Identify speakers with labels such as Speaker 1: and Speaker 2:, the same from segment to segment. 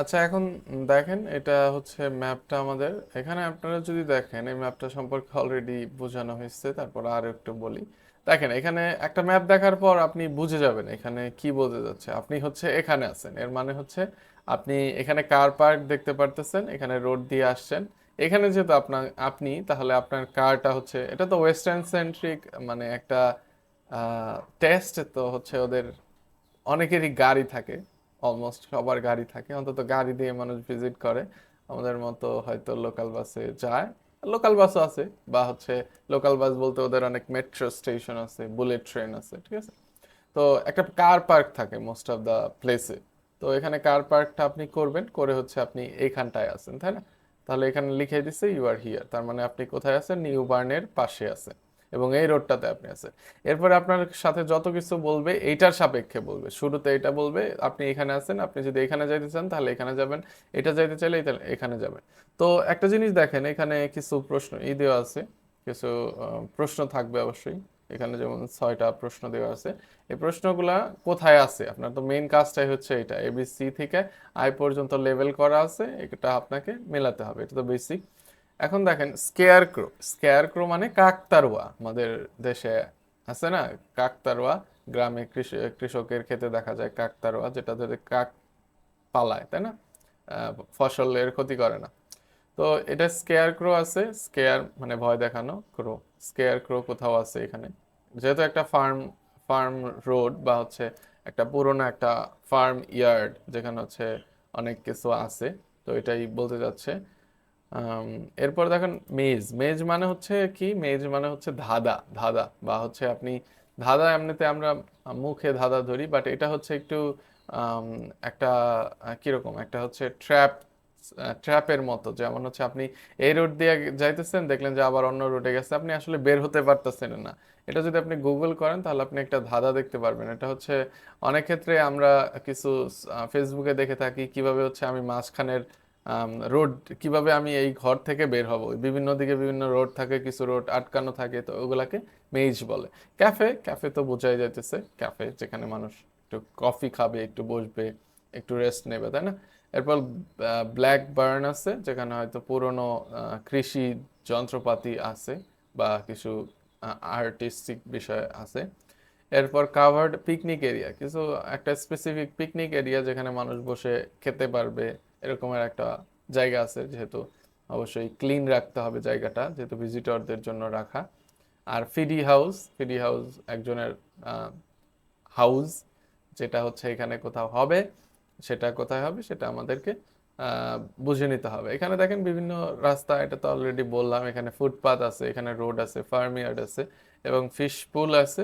Speaker 1: আচ্ছা এখন দেখেন, এটা হচ্ছে ম্যাপটা আমাদের। এখানে আপনারা যদি দেখেন, এই ম্যাপটা সম্পর্কে অলরেডি বোঝানো হয়েছে, তারপর আর একটু বলি। দেখেন, এখানে একটা ম্যাপ দেখার পর আপনি বুঝে যাবেন এখানে কি বোঝা যাচ্ছে। আপনি হচ্ছে এখানে আছেন, এর মানে হচ্ছে আপনি এখানে কার পার্ক দেখতে পারতেছেন, এখানে রোড দিয়ে আসছেন। এখানে যেহেতু আপনার আপনি, তাহলে আপনার কারটা হচ্ছে, এটা তো ওয়েস্টার্ন সেন্ট্রিক মানে একটা টেস্ট তো হচ্ছে ওদের অনেকেরই গাড়ি থাকে। অলমোস্ট সবার গাড়ি থাকে। অন্তত গাড়ি দিয়ে মানুষ ভিজিট করে। আমাদের মতো হয়তো লোকাল বাসে যায়। লোকাল বাসও আছে বা হচ্ছে লোকাল বাস বলতে ওদের অনেক মেট্রো স্টেশন আছে বুলেট ট্রেন আছে, ঠিক আছে? তো একটা কার পার্ক থাকে মোস্ট অফ দ্য প্লেসে তো এখানে কার পার্কটা আপনি করবেন, করে হচ্ছে আপনি এইখানটায় আছেন, তাই না? তাহলে এখানে লিখে দিছে ইউ আর হিয়ার তার মানে আপনি কোথায় আছেন? নিউ বার্নের পাশে আছেন। এবং এই রোডটাতে আপনি আছেন। এরপরে আপনার সাথে যত কিছু বলবে, এইটার সাপেক্ষে বলবে। শুরুতে এটা বলবে, আপনি এখানে আছেন, আপনি যদি এখানে যাইতে চান তাহলে এখানে যাবেন, এটা যাইতে চাইলে এখানে যাবেন। তো একটা জিনিস দেখেন, এখানে কিছু প্রশ্ন ই দেওয়া আছে, কিছু প্রশ্ন থাকবে অবশ্যই। এখানে যেমন ছয়টা প্রশ্ন দেওয়া আছে। এই প্রশ্নগুলা কোথায় আছে? আপনার তো মেইন কাজটাই হচ্ছে এটা। এবিসি থেকে আই পর্যন্ত লেভেল করা আছে, এটা আপনাকে মেলাতে হবে, এটা তো বেসিক এখন দেখেন স্কেয়ার ক্রো স্কেয়ার ক্রো মানে কাকতারুয়া। আমাদের দেশে আছে না? কাকতারুয়া, গ্রামে কৃষ- কৃষকের ক্ষেতে দেখা যায় কাকতারুয়া, যেটা ধরে কাক পালায়, তাই না? ফসলের ক্ষতি করে না। তো এটা স্কেয়ার ক্রো আছে স্কেয়ার মানে ভয় দেখানো ক্রো স্কেয়ার ক্রো কোথাও আছে এখানে? যেহেতু একটা ফার্ম ফার্ম রোড বা হচ্ছে একটা পুরোনো একটা ফার্ম ইয়ার্ড যেখানে হচ্ছে অনেক কিছু আছে, তো এটাই বলতে যাচ্ছে এরপর দেখেন মেজ। মেজ মানে হচ্ছে কি? মেজ মানে হচ্ছে ধাঁধা ধাঁধা বা হচ্ছে আপনি ধাঁধা এমনিতে আমরা মুখে ধাঁধা ধরি বাট এটা হচ্ছে একটু একটা কীরকম একটা হচ্ছে ট্র্যাপ ট্র্যাপের মতো। যেমন হচ্ছে আপনি এই রোড দিয়ে যাইতেছেন, দেখলেন যে আবার অন্য রোডে গেছে, আপনি আসলে বের হতে পারতেছেন না। এটা যদি আপনি গুগল করেন, তাহলে আপনি একটা ধাঁধা দেখতে পারবেন। এটা হচ্ছে অনেক ক্ষেত্রে আমরা কিছু ফেসবুকে দেখে থাকি কীভাবে হচ্ছে আমি মাঝখানের রোড, কীভাবে আমি এই ঘর থেকে বের হব? বিভিন্ন দিকে বিভিন্ন রোড থাকে, কিছু রোড আটকানো থাকে, তো ওগুলাকে মেজ বলে। ক্যাফে ক্যাফে তো বোঝাই যাইতেছে। ক্যাফে যেখানে মানুষ একটু কফি খাবে, একটু বসবে, একটু রেস্ট নেবে, তাই না? এরপর ব্ল্যাক বার্ন আছে, যেখানে হয়তো পুরনো কৃষি যন্ত্রপাতি আছে বা কিছু আর্টিস্টিক বিষয় আছে। এরপর কাভার্ড পিকনিক এরিয়া কিছু একটা স্পেসিফিক পিকনিক এরিয়া যেখানে মানুষ বসে খেতে পারবে এরকমের একটা জায়গা আছে যেহেতু অবশ্যই ক্লিন রাখতে হবে জায়গাটা, যেহেতু ভিজিটরদের জন্য রাখা। আর ফিডি হাউস ফিডি হাউস একজনের হাউস যেটা হচ্ছে এখানে কোথাও হবে, সেটা কোথায় হবে সেটা আমাদেরকে বুঝে নিতে হবে। এখানে দেখেন বিভিন্ন রাস্তা, এটা তো অলরেডি বললাম, এখানে ফুটপাথ আছে, এখানে রোড আছে ফার্ম ইয়ার্ড আছে, এবং ফিশ পুল আছে,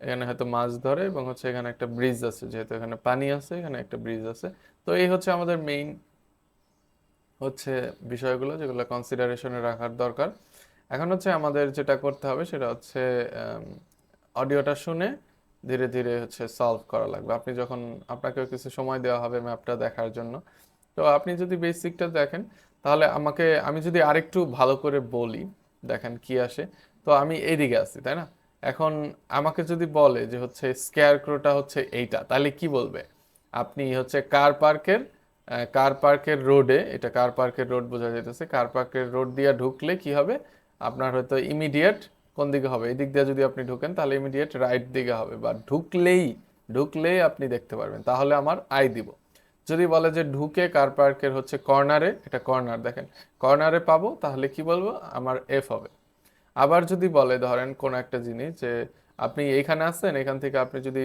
Speaker 1: এখানে হয়তো মাছ ধরে, এবং হচ্ছে এখানে একটা ব্রিজ আছে, যেহেতু এখানে পানি আছে, এখানে একটা ব্রিজ আছে। তো এই হচ্ছে আমাদের মেইন হচ্ছে বিষয়গুলো যেগুলো কনসিডারেশনে রাখার দরকার। এখন হচ্ছে আমাদের যেটা করতে হবে সেটা হচ্ছে অডিওটা শুনে ধীরে ধীরে হচ্ছে সলভ করা লাগবে। আপনি যখন, আপনাকেও কিছু সময় দেওয়া হবে ম্যাপটা দেখার জন্য। তো আপনি যদি বেসিকটা দেখেন, তাহলে আমাকে, আমি যদি আরেকটু ভালো করে বলি, দেখেন কি আসে। তো আমি এইদিকে আছি, তাই না? এখন আমাকে যদি বলে যে হচ্ছে স্কেয়ার ক্রোটা হচ্ছে এইটা, তাহলে কি বলবে? আপনি হচ্ছে কার পার্কের কার পার্কের রোডে এটা কার পার্কের রোড বোঝা যাইতেছে। কার পার্কের রোড দিয়ে ঢুকলে কি হবে? আপনার হয়তো ইমিডিয়েট কোন দিকে হবে? এই দিক দিয়ে যদি আপনি ঢুকেন, তাহলে ইমিডিয়েট রাইট দিকে হবে। বা ঢুকলেই ঢুকলেই আপনি দেখতে পারবেন। তাহলে আমার আই দিব। যদি বলে যে ঢুকে কার পার্কের হচ্ছে কর্নারে এটা কর্নার দেখেন। কর্নারে পাবো, তাহলে কি বলব? আমার এফ হবে। আবার যদি বলে, ধরেন কোন একটা জিনিস যে আপনি এইখানে আছেন, এখান থেকে আপনি যদি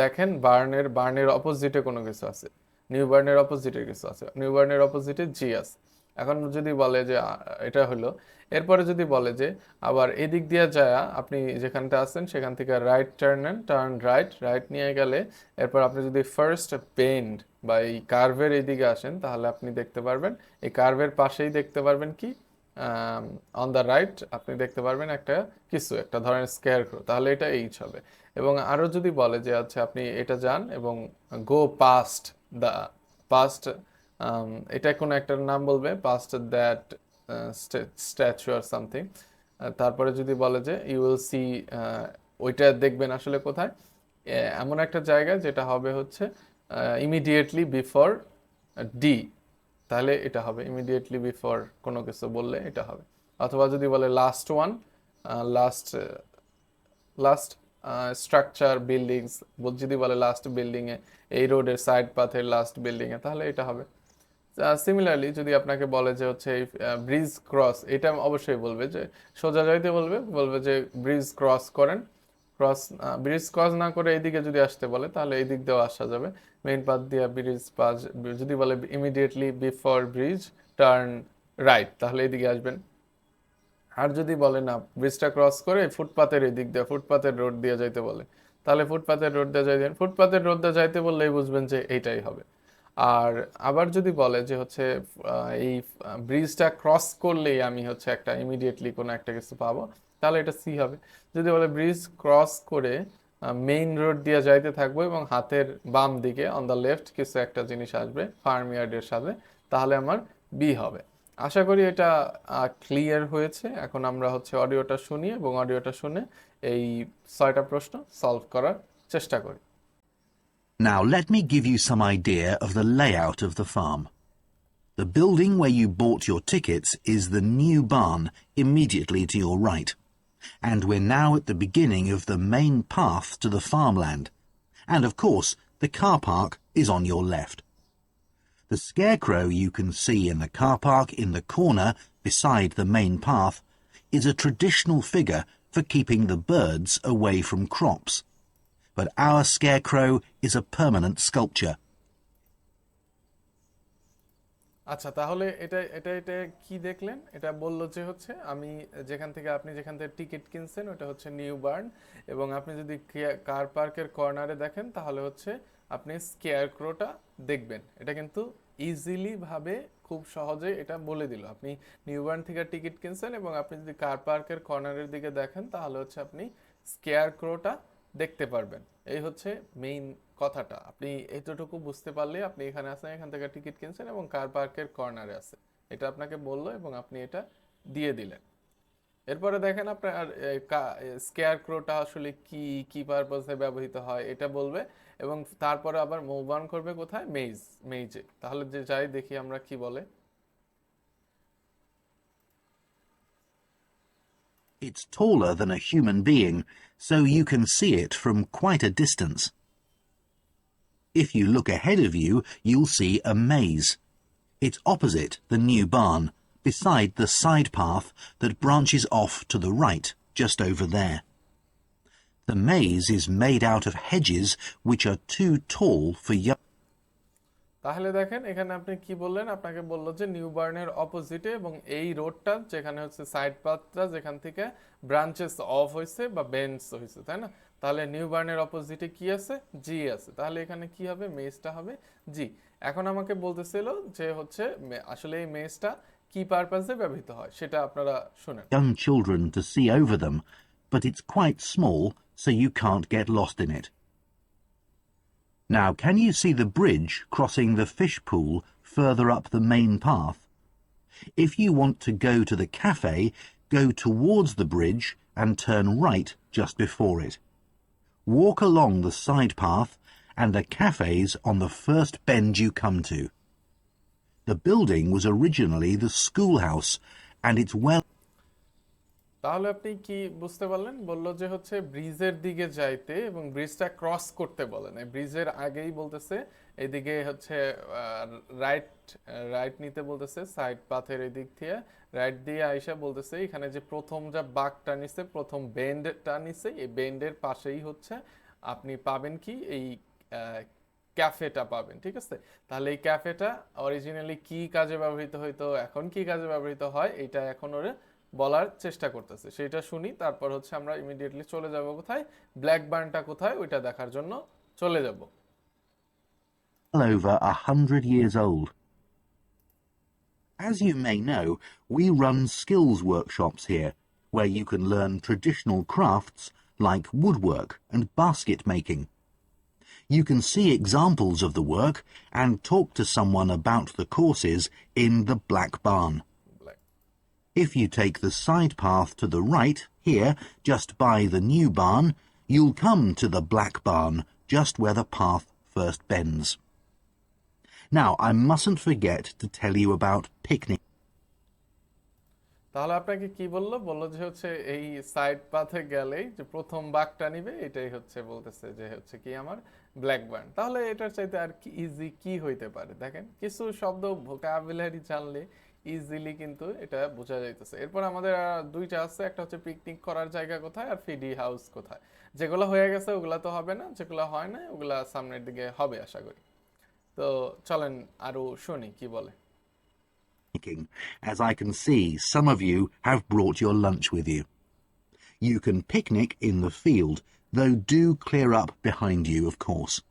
Speaker 1: দেখেন বার্নের বার্নের অপোজিটে কোনো কিছু আছে। নিউ বার্নের অপোজিটে কিছু আছে। নিউ বার্নের অপোজিটে আছে এখন যদি বলে যে, এটা হলো, এরপরে যদি বলে যে, আবার এদিক দিয়ে যায়, আপনি যেখানটা আছেন, সেখান থেকে রাইট টার্ন নেন টার্ন রাইট রাইট নিয়ে গেলে, এরপর আপনি যদি ফার্স্ট বেন্ড বা এই কার্ভের এইদিকে আসেন, তাহলে আপনি দেখতে পারবেন, এই কার্ভের পাশেই দেখতে পারবেন কি? অন দ্য রাইট আপনি দেখতে পারবেন একটা কিছু, একটা ধরনের স্কেয়ার ক্রো তাহলে এটা এইচ হবে। এবং আরও যদি বলে যে আচ্ছা আপনি এটা যান এবং গো পাস্ট দ্য পাস্ট এটা কোনো একটা নাম বলবে past that statue or something তারপরে যদি বলে যে ইউ উইল সি ওইটা দেখবেন আসলে কোথায়? এমন একটা জায়গা যেটা হবে হচ্ছে ইমিডিয়েটলি বিফোর ডি তাহলে এটা হবে ইমিডিয়েটলি বিফোর কোনো কিছু বললে এটা হবে। অথবা যদি বলে last one last last structure buildings যদি বলে লাস্ট বিল্ডিংয়ে এই রোডের সাইড পাথের লাস্ট বিল্ডিংয়ে তাহলে এটা হবে। সিমিলারলি যদি আপনাকে বলে যে হচ্ছে এই ব্রিজ ক্রস এটা অবশ্যই বলবে যে, সোজা যাইতে বলবে বলবে যে ব্রিজ ক্রস করেন। ক্রস ব্রিজ ক্রস না করে এইদিকে যদি আসতে বলে, তাহলে এই দিক দিয়েও আসা যাবে। মেইন পাথ দিয়ে ব্রিজ পাস যদি বলে immediately before bridge turn right তাহলে এইদিকে আসবেন। আর যদি বলে না ব্রিজটা ক্রস করে ফুটপাতের এই দিক দিয়ে, ফুটপাতের রোড দিয়ে যাইতে বলে, তাহলে ফুটপাতের রোড দিয়ে যাইতেন ফুটপাতের রোড দিয়ে যাইতে বললেই বুঝবেন যে এইটাই হবে। আর আবার যদি বলে যে হচ্ছে এই ব্রিজটা ক্রস করলেই আমি হচ্ছে একটা ইমিডিয়েটলি কোনো একটা কিছু পাবো, তাহলে এটা সি হবে। যদি বলে ব্রিজ ক্রস করে মেইন রোড দিয়ে যাইতে থাকব এবং হাতের বাম দিকে অন দ্য লেফট কিছু একটা জিনিস আসবে ফার্ম ইয়ার্ডের সাথে, তাহলে আমার বি হবে। আশা করি এটা ক্লিয়ার হয়েছে এখন আমরা হচ্ছে অডিওটা শুনি এবং অডিওটা শুনে এই ছয়টা প্রশ্ন সলভ করার চেষ্টা করি
Speaker 2: Now let me give you some idea of the layout of the farm. The building where you bought your tickets is the new barn immediately to your right. And we're now at the beginning of the main path to the farmland. And of course, the car park is on your left. The scarecrow you can see in the car park in the corner beside the main path is a traditional figure for keeping the birds away from crops. But our scarecrow is a permanent sculpture.
Speaker 1: আচ্ছা তাহলে এটা এটা এটা কি দেখলেন এটা বললো যে হচ্ছে আমি যেখান থেকে আপনি যেখান থেকে টিকিট কিনছেন ওটা হচ্ছে নিউ বার্ন এবং আপনি যদি কার পার্কের কর্নারে দেখেন তাহলে হচ্ছে আপনি স্কেয়ার ক্রোটা দেখবেন। এটা কিন্তু ইজিলি ভাবে খুব সহজে এটা বলে দিল। আপনি নিউ বার্ন থেকে টিকিট কিনছেন এবং আপনি যদি কার পার্কের কর্নারের দিকে দেখেন, তাহলে হচ্ছে আপনি স্কেয়ার ক্রোটা দেখতে পারবেন। এই হচ্ছে মেইন কথাটা। আপনি এতটুকু বুঝতে পারলে আপনি এখানে আসেন এখান থেকে টিকিট কিনছেন এবং কার পার্কের কর্নারে আছে এটা আপনাকে বলল এবং আপনি এটা দিয়ে দিলেন। এরপরে দেখেন আপনার স্কেয়ার ক্রোটা আসলে কি কি পারপাসে ব্যবহৃত হয় এটা বলবে এবং তারপরে আবার মুভ করবে কোথায় মেইজ মেইজে তাহলে যে যাই দেখি আমরা কি বলে
Speaker 2: It's taller than a human being, so you can see it from quite a distance. If you look ahead of you, you'll see a maze. It's opposite the new barn, beside the side path that branches off to the right, just over there. The maze is made out of hedges which are too tall for young.
Speaker 1: তাহলে দেখেন এখানে আপনি কি বললেন? আপনাকে বলল যে new বার্নের অপোজিটে এবং এই রোডটা যেখানে হচ্ছে সাইড পাথটা যেখান থেকে ব্রাঞ্চেস অফ হয়েছে বা বেঞ্চ হয়েছে তাই না? তাহলে নিউ বার্নের অপোজিটে কি আছে? জি আছে। তাহলে এখানে কি হবে? মেজটা হবে জি এখন আমাকে বলতেছিল যে হচ্ছে আসলে এই মেজটা কি পারপাসে ব্যবহৃত হয় সেটা আপনারা শুনেন
Speaker 2: young children to see over them, but it's quite small, so you can't get lost in it. Now, can you see the bridge crossing the fish pool further up the main path? If you want to go to the cafe, go towards the bridge and turn right just before it. Walk along the side path and the cafe's on the first bend you come to. The building was originally the schoolhouse, and it's well
Speaker 1: তাহলে আপনি কি বুঝতে পারলেন? বলল যে হচ্ছে ব্রিজের দিকে যাইতে এবং ব্রিজটা ক্রস করতে বলেন। ব্রিজের আগেই বলতেছে, এদিকে হচ্ছে রাইট রাইট নিতে বলতেছে সাইড পাথের এই দিক থেকে রাইট দিয়ে আইসা বলতেছে, এখানে যে প্রথম যা বাঘটা নিছে, প্রথম বেন্ডটা নিছে, এই বেন্ডের পাশেই হচ্ছে, আপনি পাবেন কি? এই ক্যাফেটা পাবেন ঠিক আছে? তাহলে এই ক্যাফেটা অরিজিনালি কি কাজে ব্যবহৃত হইতো এখন কি কাজে ব্যবহৃত হয় এটা এখন ওরে বলার চেষ্টা করতেছে। সেটা শুনি তারপর হচ্ছে আমরা ইমিডিয়েটলি চলে যাব কোথায়? ব্ল্যাক বার্নটা কোথায়? ওইটা দেখার জন্য চলে যাব।
Speaker 2: Over a hundred years old. As you may know, we run skills workshops here, where you can learn traditional crafts like woodwork and basket making. You can see examples of the work and talk to someone about the courses in the Black Barn. If you take the side path to the right, here, just by the new barn, you'll come to the Black Barn, just where the path first bends. Now, I mustn't forget to tell you about picnic
Speaker 1: তাহলে আপনাকে কি বলল? বলল যে হচ্ছে এই side পাথে গেলেই যে প্রথম বাঘটা নিবে, এটাই হচ্ছে বলতেছে যে হচ্ছে কি আমার ব্ল্যাক বার্ন তাহলে এটার চাইতে আর কি ইজি কি হইতে পারে? দেখেন, কিছু শব্দ ভোকাবুলারি জানলে ইজিলি কিন্তু এটা বোঝা যাইতেছে। এরপর আমাদের দুইটা আছে, একটা হচ্ছে পিকনিক করার জায়গা কোথায় আর ফিডি হাউস কোথায়। যেগুলো হয়ে গেছে ওগুলা তো হবে না, যেগুলো হয় না ওগুলা সামনের দিকে হবে আশা করি। তো চলেন আরও শুনি, কি বলে?
Speaker 2: As I can see some of you have brought your lunch with you. You can picnic in the field, though do clear up behind you, of course.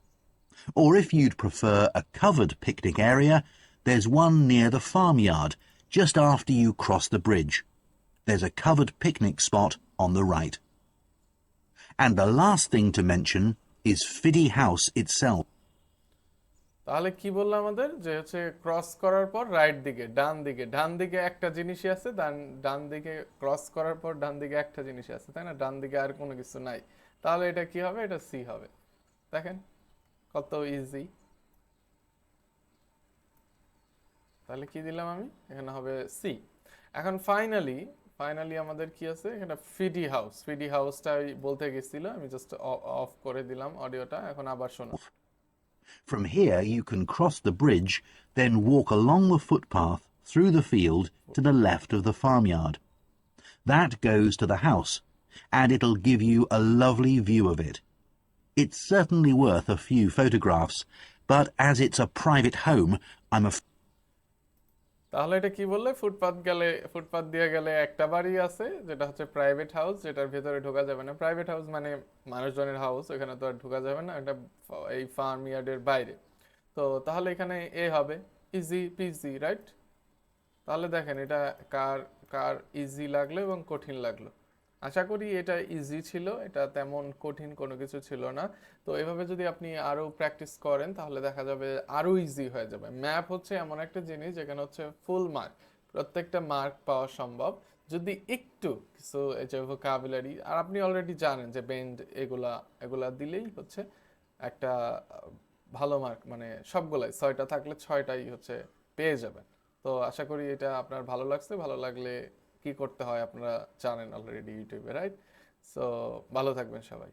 Speaker 2: Or if you'd prefer a covered picnic area, there's one near the farmyard, just after you cross the bridge. There's a covered picnic spot on the right. And the last thing to mention is Fiddy House itself.
Speaker 1: তাহলে কি বলল আমাদের? যে হচ্ছে cross করার পর right দিকে, ডান দিকে। ডান দিকে একটা জিনিসই আছে, ডান দিকে ক্রস করার পর ডান দিকে একটা জিনিসই আছে, তাই না? ডান দিকে আর কোনো কিছু নাই। তাহলে এটা কি হবে? এটা সি হবে। দেখেন কত ইজি তাহলে কি দিলাম আমি? এখানে হবে সি এখন ফাইনালি ফাইনালি আমাদের কি আছে? এখানে ফিডি হাউস ফিডি হাউসটা বলতে গেছিল, আমি জাস্ট অফ করে দিলাম অডিওটা এখন আবার শোনো।
Speaker 2: From here, you can cross the bridge, then walk along the footpath through the field to the left of the farmyard. That goes to the house, and it'll give you a lovely view of it. It's certainly worth a few photographs, but as it's a private home, I'm af-
Speaker 1: তাহলে এটা কি বললে? ফুটপাত গেলে, ফুটপাত দিয়ে গেলে একটা বাড়ি আছে, যেটা হচ্ছে প্রাইভেট হাউস যেটার ভেতরে ঢোকা যাবে না। প্রাইভেট হাউস মানে মানুষজনের হাউস ওখানে তো আর ঢোকা যাবে না, এটা এই ফার্ম ইয়ার্ডের বাইরে। তো তাহলে এখানে এ হবে ইজি পিজি রাইট তাহলে দেখেন এটা কার কার ইজি লাগল এবং কঠিন লাগল। আশা করি এটা ইজি ছিল, এটা তেমন কঠিন কোনো কিছু ছিল না। তো এভাবে যদি আপনি আরও প্র্যাকটিস করেন, তাহলে দেখা যাবে আরও ইজি হয়ে যাবে। ম্যাপ হচ্ছে এমন একটা জিনিস, যেখানে হচ্ছে ফুল মার্ক প্রত্যেকটা মার্ক পাওয়া সম্ভব। যদি একটু কিছু এই যে ভোকাবুলারি আর আপনি অলরেডি জানেন যে বেন্ড এগুলা এগুলা দিলেই হচ্ছে একটা ভালো মার্ক মানে সবগুলাই, ছয়টা থাকলে ছয়টাই হচ্ছে পেয়ে যাবেন। তো আশা করি এটা আপনার ভালো লাগছে। ভালো লাগলে কি করতে হয় আপনারা জানেন অলরেডি ইউটিউবে রাইট সো ভালো থাকবেন সবাই।